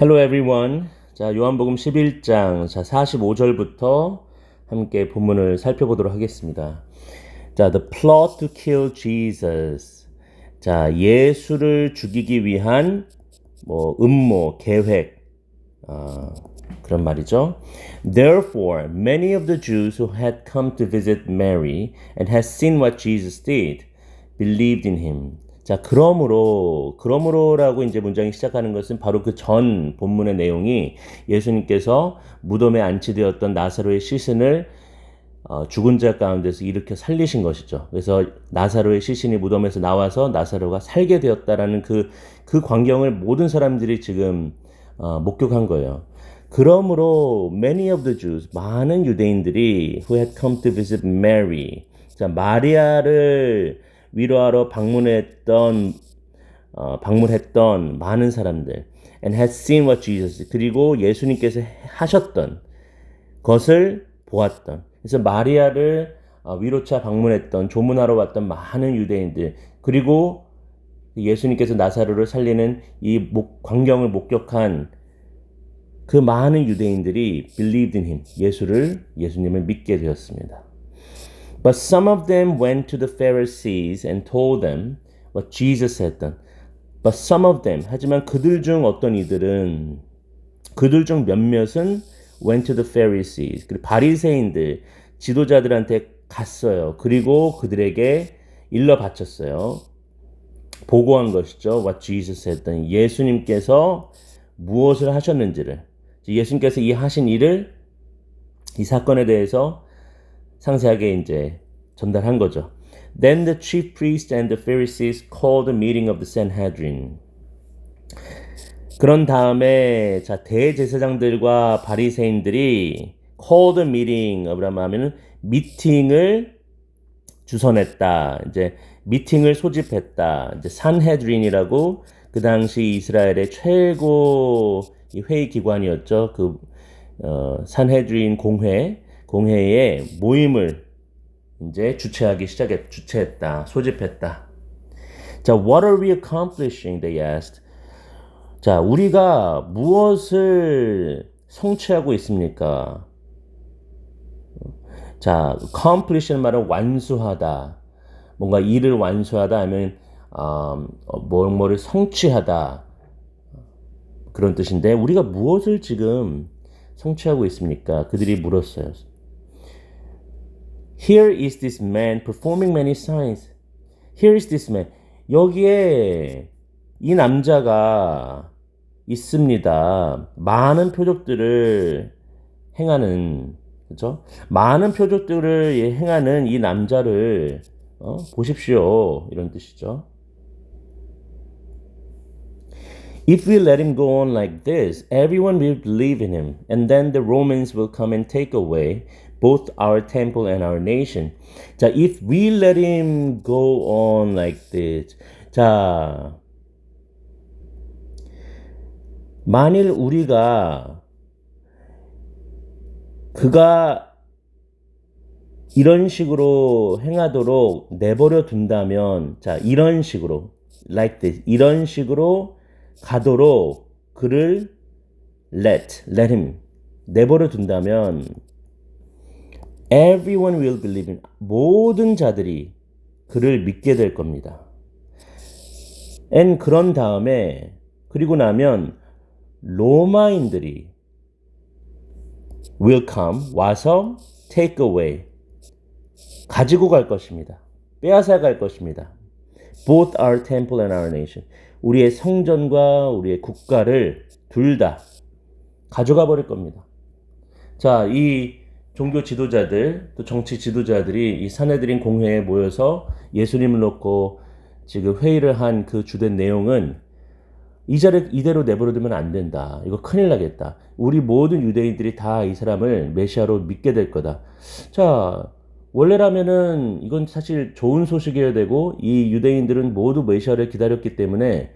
Hello everyone. 자, 요한복음 11장 자 45절부터 함께 본문을 살펴보도록 하겠습니다. 자, the plot to kill Jesus. 자, 예수를 죽이기 위한 뭐 음모, 계획 어, 그런 말이죠. Therefore, many of the Jews who had come to visit Mary and had seen what Jesus did believed in him. 자, 그러므로, 그러므로라고 이제 문장이 시작하는 것은 바로 그 전 본문의 내용이 예수님께서 무덤에 안치되었던 나사로의 시신을 어, 죽은 자 가운데서 일으켜 살리신 것이죠. 그래서 나사로의 시신이 무덤에서 나와서 나사로가 살게 되었다라는 그, 그 광경을 모든 사람들이 지금 어, 목격한 거예요. 그러므로 many of the Jews 많은 유대인들이 who had come to visit Mary 자 마리아를 위로하러 방문했던 어, 방문했던 많은 사람들 and had seen what Jesus 그리고 예수님께서 하셨던 것을 보았던. 그래서 마리아를 어, 위로차 방문했던 조문하러 왔던 많은 유대인들 그리고 예수님께서 나사로를 살리는 이 목, 광경을 목격한 그 많은 유대인들이 believed in him. 예수를 예수님을 믿게 되었습니다. But some of them went to the Pharisees and told them what Jesus had done. But some of them 하지만 그들 중 어떤 이들은 그들 중 몇몇은 went to the Pharisees 그리고 바리새인들 지도자들한테 갔어요. 그리고 그들에게 일러 바쳤어요. 보고한 것이죠. What Jesus had done. 예수님께서 무엇을 하셨는지를 예수님께서 이 하신 일을 이 사건에 대해서 상세하게 이제 전달한 거죠. Then the chief priests and the Pharisees called a meeting of the Sanhedrin. 그런 다음에 자 대제사장들과 바리새인들이 called a meeting 어라고 하면은 미팅을 주선했다. 이제 미팅을 소집했다. 이제 산헤드린이라고 그 당시 이스라엘의 최고 회의 기관이었죠. 그 어, 산헤드린 공회 공회에 모임을 이제 주최하기 시작했 주최했다. 소집했다. 자, what are we accomplishing? They asked. 자, 우리가 무엇을 성취하고 있습니까? 자, accomplish는 말은 완수하다. 뭔가 일을 완수하다 하면 음, 뭐를 성취하다. 그런 뜻인데 우리가 무엇을 지금 성취하고 있습니까? 그들이 물었어요. Here is this man performing many signs. Here is this man. 여기에 이 남자가 있습니다. 많은 표적들을 행하는 그죠? 많은 표적들을 행하는 이 남자를 어? 보십시오. 이런 뜻이죠. If we let him go on like this, everyone will believe in him, and then the Romans will come and take away both our temple and our nation. 자, if we let him go on like this. 자, 만일 우리가 그가 이런 식으로 행하도록 내버려 둔다면, 자, 이런 식으로, like this, 이런 식으로 가도록 그를 let, let him, 내버려 둔다면, everyone will believe in, 모든 자들이 그를 믿게 될 겁니다. and 그런 다음에, 그리고 나면, 로마인들이 will come, 와서 take away, 가지고 갈 것입니다. 빼앗아 갈 것입니다. Both our temple and our nation. 우리의 성전과 우리의 국가를 둘 다 가져가 버릴 겁니다. 자, 이 종교 지도자들, 또 정치 지도자들이 이 사내들인 공회에 모여서 예수님을 놓고 지금 회의를 한 그 주된 내용은 이 자를 이대로 내버려두면 안 된다. 이거 큰일 나겠다. 우리 모든 유대인들이 다 이 사람을 메시아로 믿게 될 거다. 자, 원래라면은 이건 사실 좋은 소식이어야 되고 이 유대인들은 모두 메시아를 기다렸기 때문에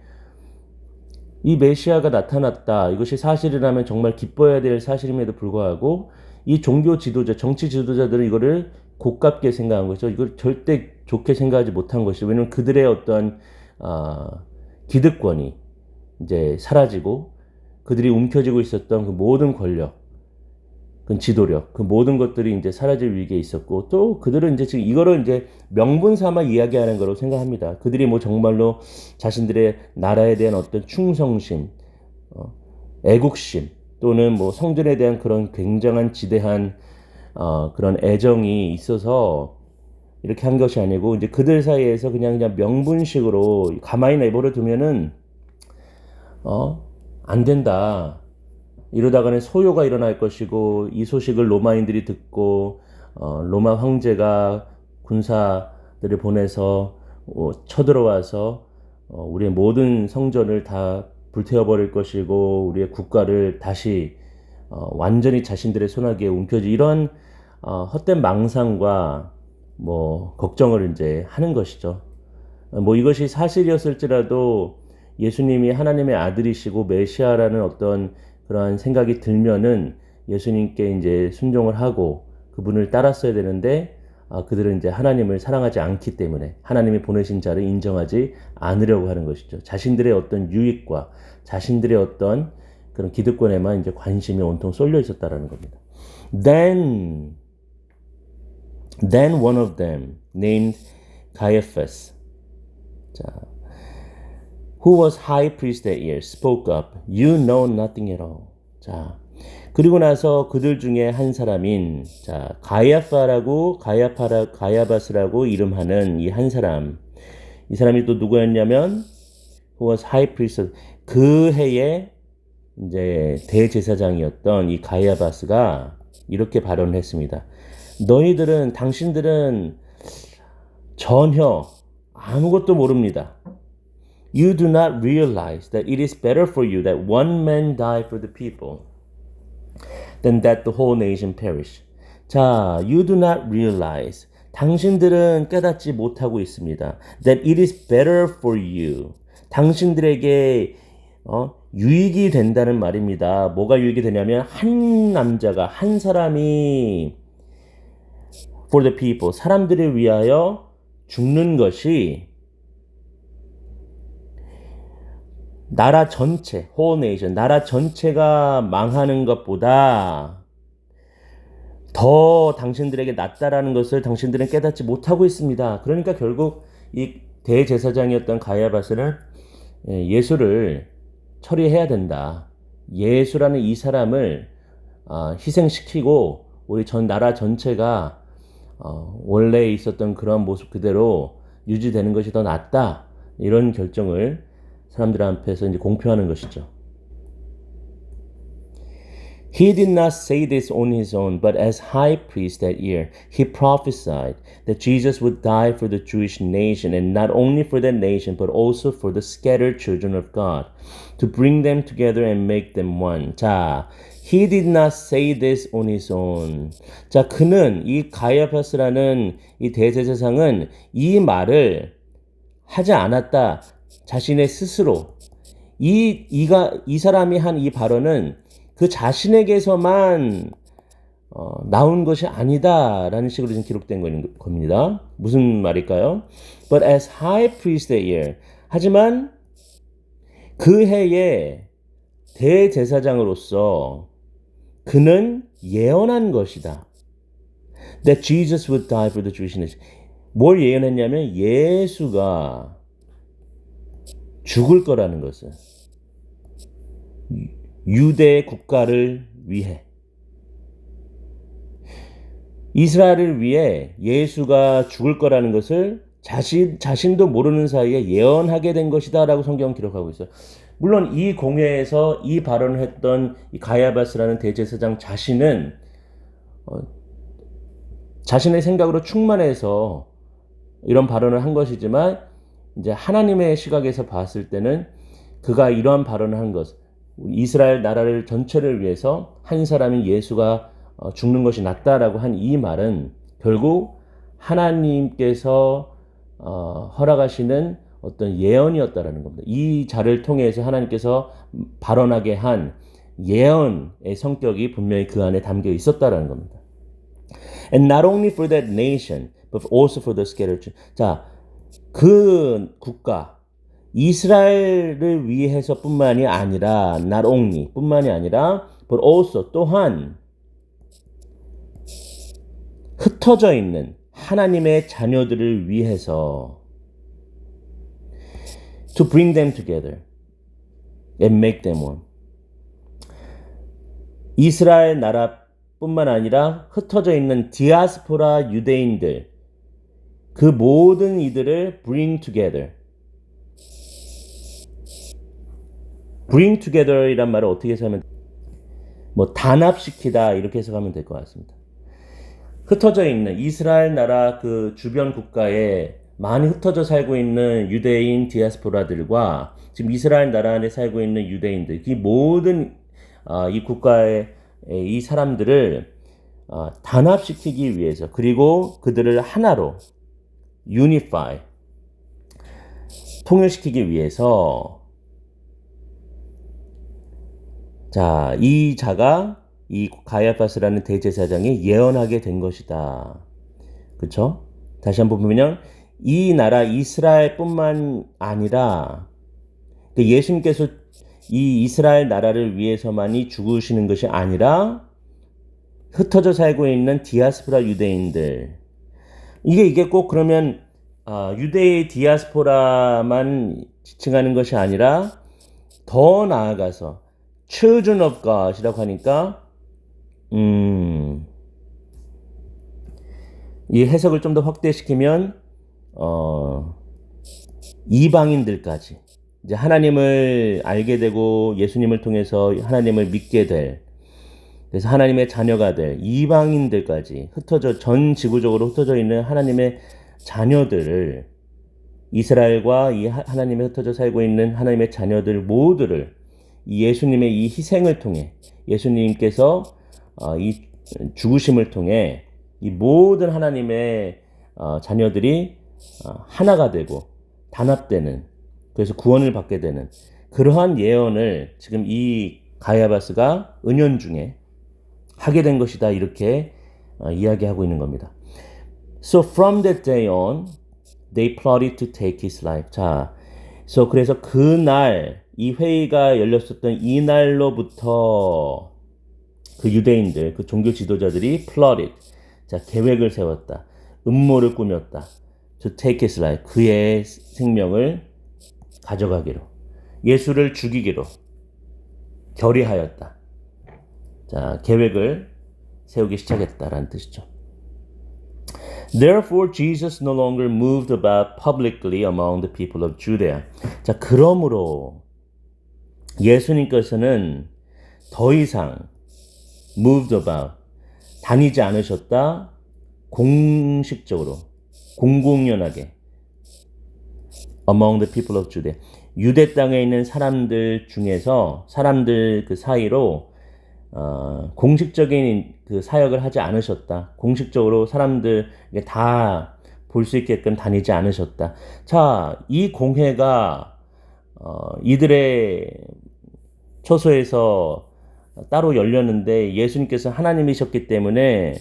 이 메시아가 나타났다. 이것이 사실이라면 정말 기뻐해야 될 사실임에도 불구하고 이 종교 지도자, 정치 지도자들은 이거를 고깝게 생각한 거죠. 이걸 절대 좋게 생각하지 못한 것이죠. 왜냐하면 그들의 어떤 어, 기득권이 이제 사라지고 그들이 움켜쥐고 있었던 그 모든 권력, 그 지도력, 그 모든 것들이 이제 사라질 위기에 있었고 또 그들은 이제 지금 이거를 이제 명분 삼아 이야기하는 거로 생각합니다. 그들이 뭐 정말로 자신들의 나라에 대한 어떤 충성심, 어, 애국심 또는 뭐 성전에 대한 그런 굉장한 지대한 어, 그런 애정이 있어서 이렇게 한 것이 아니고 이제 그들 사이에서 그냥 그냥 명분식으로 가만히 내버려 두면은 어, 안 된다. 이러다가는 소요가 일어날 것이고 이 소식을 로마인들이 듣고 어, 로마 황제가 군사들을 보내서 어, 쳐들어와서 어, 우리의 모든 성전을 다 불태워버릴 것이고 우리의 국가를 다시 어, 완전히 자신들의 손아귀에 움켜쥐 이런 어, 헛된 망상과 뭐 걱정을 이제 하는 것이죠. 어, 뭐 이것이 사실이었을지라도 예수님이 하나님의 아들이시고 메시아라는 어떤 그러한 생각이 들면은 예수님께 이제 순종을 하고 그분을 따랐어야 되는데 아, 그들은 이제 하나님을 사랑하지 않기 때문에 하나님이 보내신 자를 인정하지 않으려고 하는 것이죠. 자신들의 어떤 유익과 자신들의 어떤 그런 기득권에만 이제 관심이 온통 쏠려 있었다라는 겁니다. Then, then one of them named Caiaphas, 자, who was high priest that year, spoke up. You know nothing at all. 자, 그리고 나서 그들 중에 한 사람인 자 가야파라고 가야파라 가야바스라고 이름하는 이 한 사람 이 사람이 또 누구였냐면 who was high priest 그 해에 이제 대제사장이었던 이 가야바스가 이렇게 발언을 했습니다. 너희들은 당신들은 전혀 아무것도 모릅니다. You do not realize that it is better for you that one man die for the people than that the whole nation perish. 자, you do not realize. 당신들은 깨닫지 못하고 있습니다. That it is better for you. 당신들에게 어, 유익이 된다는 말입니다. 뭐가 유익이 되냐면 한 남자가 한 사람이 for the people 사람들을 위하여 죽는 것이 나라 전체, nation, 나라 전체가 망하는 것보다 더 당신들에게 낫다라는 것을 당신들은 깨닫지 못하고 있습니다. 그러니까 결국 이 대제사장이었던 가야바스는 예, 예수를 처리해야 된다. 예수라는 이 사람을 어, 희생시키고 우리 전 나라 전체가 어, 원래 있었던 그런 모습 그대로 유지되는 것이 더 낫다. 이런 결정을 사람들 앞에서 이제 공표하는 것이죠. He did not say this on his own, but as high priest that year, he prophesied that Jesus would die for the Jewish nation, and not only for that nation, but also for the scattered children of God, to bring them together and make them one. 자, he did not say this on his own. 자, 그는 이 가야파스라는 이 대제사장은 이 말을 하지 않았다. 자신의 스스로 이 이가 이 사람이 한 이 발언은 그 자신에게서만 어, 나온 것이 아니다라는 식으로 지금 기록된 겁니다. 무슨 말일까요? But as high priest that year. 하지만 그 해에 대제사장으로서 그는 예언한 것이다. That Jesus would die for the Jewish nation. 뭘 예언했냐면 예수가 죽을 거라는 것을 유대 국가를 위해 이스라엘을 위해 예수가 죽을 거라는 것을 자신 자신도 모르는 사이에 예언하게 된 것이다라고 성경 기록하고 있어요. 물론 이 공회에서 이 발언을 했던 이 가야바스라는 대제사장 자신은 어, 자신의 생각으로 충만해서 이런 발언을 한 것이지만 이제 하나님의 시각에서 봤을 때는 그가 이러한 발언을 한 것, 이스라엘 나라를 전체를 위해서 한 사람인 예수가 어, 죽는 것이 낫다라고 한 이 말은 결국 하나님께서 어, 허락하시는 어떤 예언이었다라는 겁니다. 이 자를 통해서 하나님께서 발언하게 한 예언의 성격이 분명히 그 안에 담겨 있었다라는 겁니다. And not only for that nation, but also for the scattered. 자, 그 국가, 이스라엘을 위해서뿐만이 아니라 not only 뿐만이 아니라 but also 또한 흩어져 있는 하나님의 자녀들을 위해서 to bring them together and make them one. 이스라엘 나라뿐만 아니라 흩어져 있는 디아스포라 유대인들 그 모든 이들을 bring together. bring together이란 말을 어떻게 해석하면 뭐 단합시키다 이렇게 해석하면 될 것 같습니다. 흩어져 있는 이스라엘 나라 그 주변 국가에 많이 흩어져 살고 있는 유대인 디아스포라들과 지금 이스라엘 나라 안에 살고 있는 유대인들 이 모든 아, 이 국가의 이 사람들을 아, 단합시키기 위해서 그리고 그들을 하나로 unify 통일시키기 위해서 자, 이 자가 이 가야파스라는 대제사장이 예언하게 된 것이다. 그쵸? 다시 한번 보면 이 나라 이스라엘뿐만 아니라 그 예수님께서 이 이스라엘 나라를 위해서만이 죽으시는 것이 아니라 흩어져 살고 있는 디아스포라 유대인들 이게 이게 꼭 그러면 아, 유대의 디아스포라만 지칭하는 것이 아니라 더 나아가서 children of God이라고 하니까 음, 이 해석을 좀 더 확대시키면 어, 이방인들까지. 이제 하나님을 알게 되고 예수님을 통해서 하나님을 믿게 될 그래서 하나님의 자녀가 될 이방인들까지 흩어져 전 지구적으로 흩어져 있는 하나님의 자녀들을 이스라엘과 이 하나님에 흩어져 살고 있는 하나님의 자녀들 모두를 이 예수님의 이 희생을 통해 예수님께서 어, 이 죽으심을 통해 이 모든 하나님의 어, 자녀들이 어, 하나가 되고 단합되는 그래서 구원을 받게 되는 그러한 예언을 지금 이 가야바스가 은연 중에 하게 된 것이다 이렇게 이야기하고 있는 겁니다. So from that day on, they plotted to take his life. 자, so 그래서 그날 이 회의가 열렸었던 이 날로부터 그 유대인들, 그 종교 지도자들이 plotted, 자 계획을 세웠다, 음모를 꾸몄다, to take his life, 그의 생명을 가져가기로, 예수를 죽이기로 결의하였다. 자 계획을 세우기 시작했다라는 뜻이죠. Therefore, Jesus no longer moved about publicly among the people of Judea. 자, 그러므로 예수님께서는 더 이상 moved about 다니지 않으셨다 공식적으로 공공연하게 among the people of Judea 유대 땅에 있는 사람들 중에서 사람들 그 사이로 어, 공식적인 그 사역을 하지 않으셨다. 공식적으로 사람들 다 볼 수 있게끔 다니지 않으셨다. 자, 이 공회가 어, 이들의 처소에서 따로 열렸는데 예수님께서 하나님이셨기 때문에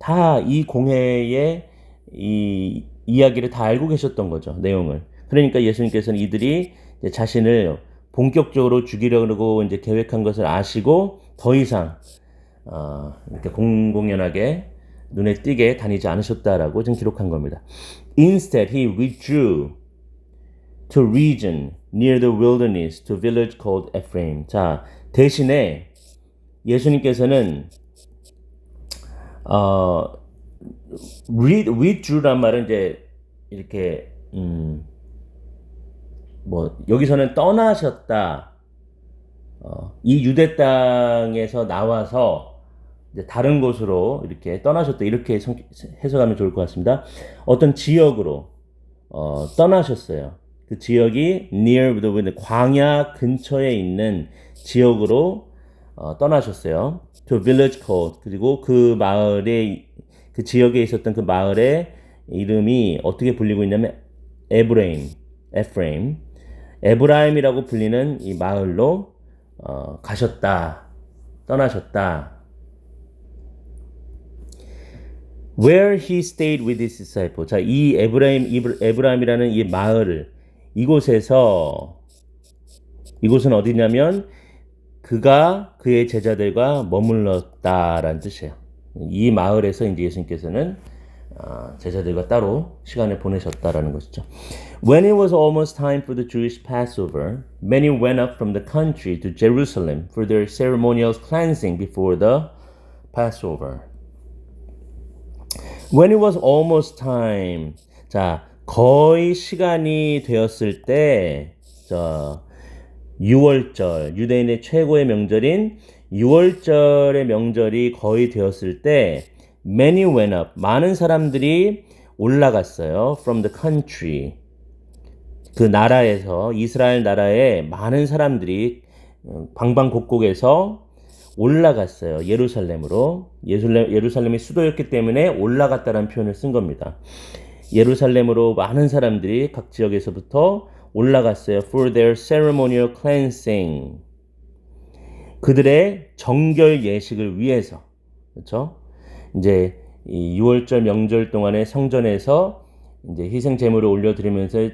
다 이 공회의 이 이야기를 다 알고 계셨던 거죠. 내용을. 그러니까 예수님께서는 이들이 자신을 본격적으로 죽이려고 이제 계획한 것을 아시고 더 이상 어, 이렇게 공공연하게 눈에 띄게 다니지 않으셨다라고 지금 기록한 겁니다. Instead, he withdrew to region near the wilderness to village called Ephraim. 자, 대신에 예수님께서는 어 withdrew란 말은 이제 이렇게 음, 뭐 여기서는 떠나셨다. 어, 이 유대 땅에서 나와서 다른 곳으로 이렇게 떠나셨다 이렇게 해석하면 좋을 것 같습니다. 어떤 지역으로 어, 떠나셨어요. 그 지역이 near the wind, 광야 근처에 있는 지역으로 어, 떠나셨어요. to village called 그리고 그 마을에 그 지역에 있었던 그 마을의 이름이 어떻게 불리고 있냐면 에브레임, 에프레임, 에브라임이라고 불리는 이 마을로 어, 가셨다, 떠나셨다. Where he stayed with his disciples. 자, 이 에브라임, 에브라임이라는 이 마을을 이곳에서 이곳은 어디냐면 그가 그의 제자들과 머물렀다라는 뜻이에요. 이 마을에서 이제 예수님께서는 아, 제자들과 따로 시간을 보내셨다라는 것이죠. When it was almost time for the Jewish Passover, many went up from the country to Jerusalem for their ceremonial cleansing before the Passover. When it was almost time. 자, 거의 시간이 되었을 때, 자, 6월절, 유대인의 최고의 명절인 6월절의 명절이 거의 되었을 때, many went up. 많은 사람들이 올라갔어요. from the country. 그 나라에서, 이스라엘 나라에 많은 사람들이 어, 방방곡곡에서 올라갔어요. 예루살렘으로. 예술레, 예루살렘이 수도였기 때문에 올라갔다는 표현을 쓴 겁니다. 예루살렘으로 많은 사람들이 각 지역에서부터 올라갔어요. For their ceremonial cleansing. 그들의 정결 예식을 위해서. 그렇죠? 이제 이 6월절 명절 동안에 성전에서 이제 희생 제물을 올려 드리면서 어,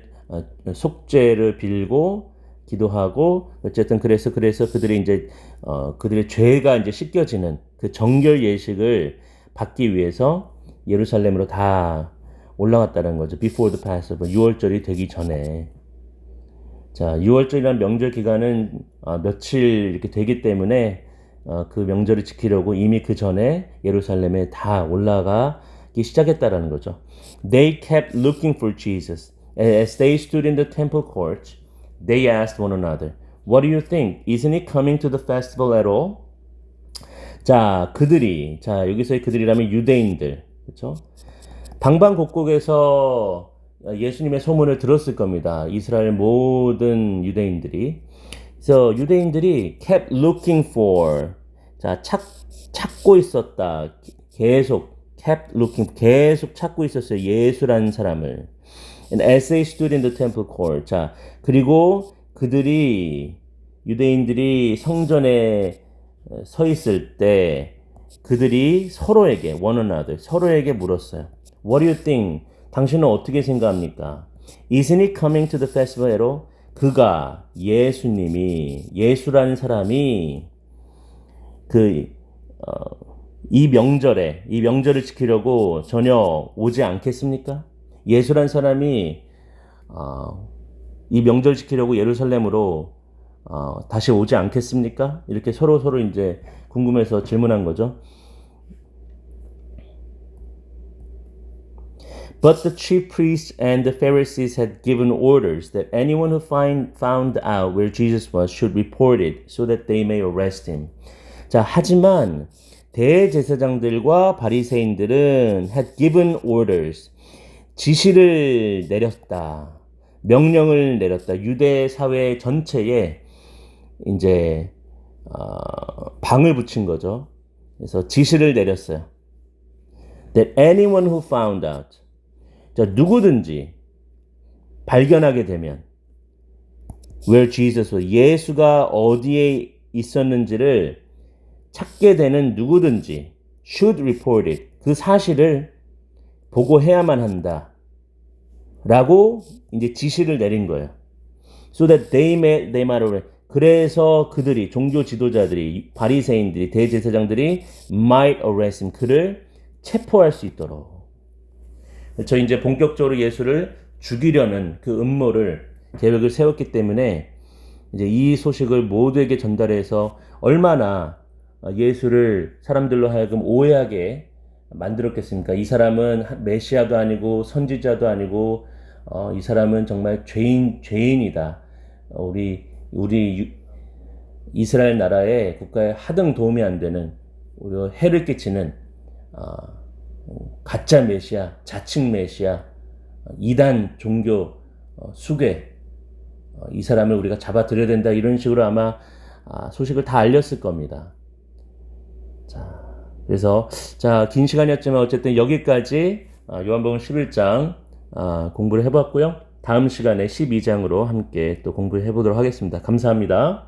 속죄를 빌고 기도하고 어쨌든 그래서 그래서 그들이 이제 어 그들의 죄가 이제 씻겨지는 그 정결 예식을 받기 위해서 예루살렘으로 다 올라갔다는 거죠. Before the Passover. 6월절이 되기 전에. 자, 6월절이라는 명절 기간은 어, 며칠 이렇게 되기 때문에 어, 그 명절을 지키려고 이미 그 전에 예루살렘에 다 올라가기 시작했다라는 거죠. They kept looking for Jesus. As they stood in the temple courts, they asked one another, What do you think? Isn't he coming to the festival at all? 자, 그들이, 자, 여기서의 그들이라면 유대인들, 그렇죠? 방방곡곡에서 예수님의 소문을 들었을 겁니다. 이스라엘 모든 유대인들이. 그래서 유대인들이 kept looking for. 자, 찾, 찾고 있었다. 계속 kept looking 계속 찾고 있었어요. 예수라는 사람을. And as they stood in the temple court. 자, 그리고 그들이 유대인들이 성전에 서 있을 때 그들이 서로에게 one another 서로에게 물었어요. What do you think? 당신은 어떻게 생각합니까? Isn't he coming to the festival at all? 그가 예수님이 예수라는 사람이 그 어, 이 명절에 이 명절을 지키려고 전혀 오지 않겠습니까? 예수란 사람이 어, 이 명절 지키려고 예루살렘으로 어, 다시 오지 않겠습니까? 이렇게 서로 서로 이제 궁금해서 질문한 거죠. But the chief priests and the Pharisees had given orders that anyone who find, found out where Jesus was should report it so that they may arrest him. 자, 하지만 대제사장들과 바리새인들은 had given orders. 지시를 내렸다. 명령을 내렸다. 유대 사회 전체에 이제 어, 방을 붙인 거죠. 그래서 지시를 내렸어요. That anyone who found out 자, 누구든지 발견하게 되면 where Jesus was 예수가 어디에 있었는지를 찾게 되는 누구든지 should report it 그 사실을 보고해야만 한다. 라고 이제 지시를 내린 거예요. So that they may, they might. 그래서 그들이 종교 지도자들이 바리새인들이 대제사장들이 might arrest him 그를 체포할 수 있도록 저 이제 본격적으로 예수를 죽이려는 그 음모를 계획을 세웠기 때문에 이제 이 소식을 모두에게 전달해서 얼마나 예수를 사람들로 하여금 오해하게 만들었겠습니까? 이 사람은 메시아도 아니고 선지자도 아니고 어, 이 사람은 정말 죄인 죄인이다. 어, 우리 우리 유, 이스라엘 나라의 국가에 하등 도움이 안 되는 우리 해를 끼치는 어, 가짜 메시아, 자칭 메시아, 이단 종교 어, 수괴 어, 이 사람을 우리가 잡아들여야 된다 이런 식으로 아마 아, 소식을 다 알렸을 겁니다. 자, 그래서 자, 긴 시간이었지만 어쨌든 여기까지 아, 요한복음 11장 아, 공부를 해봤고요. 다음 시간에 12장으로 함께 또 공부해 보도록 하겠습니다. 감사합니다.